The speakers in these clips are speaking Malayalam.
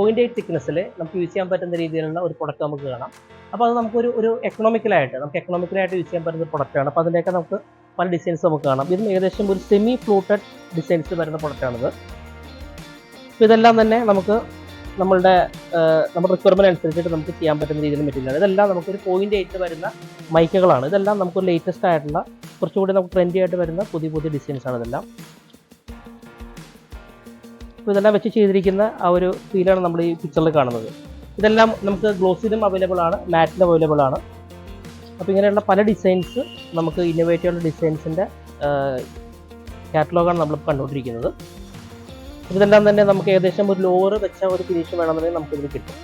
പോയിന്റ് എയ്റ്റ് തിക്നെസ്സിൽ നമുക്ക് യൂസ് ചെയ്യാൻ പറ്റുന്ന രീതിയിലുള്ള ഒരു പ്രൊഡക്റ്റ് നമുക്ക് കാണാം. അപ്പോൾ അത് നമുക്കൊരു ഒരു എക്കണോമിക്കലായിട്ട് നമുക്ക് എക്കണോമിക്കലായിട്ട് യൂസ് ചെയ്യാൻ പറ്റുന്ന പ്രൊഡക്റ്റാണ് അപ്പോൾ അതിന്റെയൊക്കെ നമുക്ക് പല ഡിസൈൻസ് നമുക്ക് കാണാം. ഇതും ഏകദേശം ഒരു സെമി ഫ്ലൂട്ടഡ് ഡിസൈൻസ് വരുന്ന പ്രൊഡക്റ്റാണിത് അപ്പോൾ ഇതെല്ലാം തന്നെ നമുക്ക് നമ്മളുടെ നമ്മുടെ റിക്വയർമെന്റ് അനുസരിച്ചിട്ട് നമുക്ക് ചെയ്യാൻ പറ്റുന്ന രീതിയിൽ മെറ്റീരിയലാണ് ഇതെല്ലാം നമുക്കൊരു പോയിന്റ് എയ്റ്റ് വരുന്ന മൈക്കുകളാണ് ഇതെല്ലാം നമുക്ക് ലേറ്റസ്റ്റ് ആയിട്ടുള്ള കുറച്ചുകൂടി നമുക്ക് ട്രെൻഡി ആയിട്ട് വരുന്ന പുതിയ പുതിയ ഡിസൈൻസ് ആണ് ഇതെല്ലാം. അപ്പോൾ ഇതെല്ലാം വെച്ച് ചെയ്തിരിക്കുന്ന ആ ഒരു ഫീലാണ് നമ്മൾ ഈ പിക്ചറിൽ കാണുന്നത്. ഇതെല്ലാം നമുക്ക് ഗ്ലോസിലും അവൈലബിൾ ആണ് മാറ്റിലും അവൈലബിൾ ആണ്. അപ്പോൾ ഇങ്ങനെയുള്ള പല ഡിസൈൻസ് നമുക്ക് ഇന്നോവേറ്റീവ് ഡിസൈൻസിന്റെ കാറ്റലോഗാണ് നമ്മൾ കണ്ടുകൊണ്ടിരിക്കുന്നത്. ഇതെല്ലാം തന്നെ നമുക്ക് ഏകദേശം ഒരു ലോവർ വെച്ച ഒരു ഫിനിഷ് വേണമെന്നുണ്ടെങ്കിൽ നമുക്കിതിൽ കിട്ടും.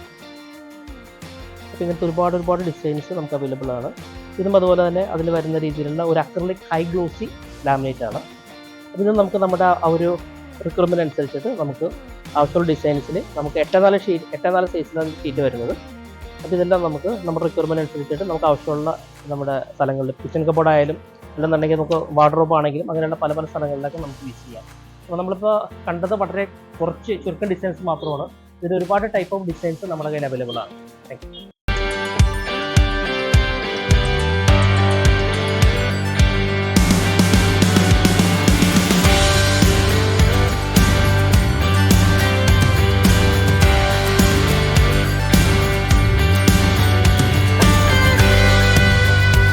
അപ്പോൾ ഇങ്ങനത്തെ ഒരുപാട് ഒരുപാട് ഡിസൈൻസ് നമുക്ക് അവൈലബിൾ ആണ്. ഇതും അതുപോലെ തന്നെ അതിൽ വരുന്ന രീതിയിലുള്ള ഒരു അക്രലിക് ഹൈ ഗ്ലോസി ലാമിനേറ്റ് ആണ്. ഇത് നമുക്ക് നമ്മുടെ ആ ഒരു റിക്വയർമെന്റ് അനുസരിച്ചിട്ട് നമുക്ക് ആവശ്യമുള്ള ഡിസൈൻസിൽ നമുക്ക് എട്ടേ നാല് ഷീറ്റ് എട്ടേ നാല് സൈസിലാണ് ഷീറ്റ് വരുന്നത്. അപ്പോൾ ഇതെല്ലാം നമുക്ക് നമ്മുടെ റിക്വയർമെന്റ് അനുസരിച്ചിട്ട് നമുക്ക് ആവശ്യമുള്ള നമ്മുടെ സ്ഥലങ്ങളിൽ കിച്ചൺ കബോർഡ് ആയാലും അല്ലെന്നുണ്ടെങ്കിൽ നമുക്ക് വാർഡ്രോബ് ആണെങ്കിലും അങ്ങനെയുള്ള പല പല സ്ഥലങ്ങളിലൊക്കെ നമുക്ക് യൂസ് ചെയ്യാം. അപ്പോൾ നമ്മളിപ്പോൾ കണ്ടത് വളരെ കുറച്ച് ചുരുക്കം ഡിസൈൻസ് മാത്രമാണ്. ഇതിൽ ഒരുപാട് ടൈപ്പ് ഓഫ് ഡിസൈൻസ് നമ്മുടെ കയ്യിൽ അവൈലബിൾ ആണ്. താങ്ക്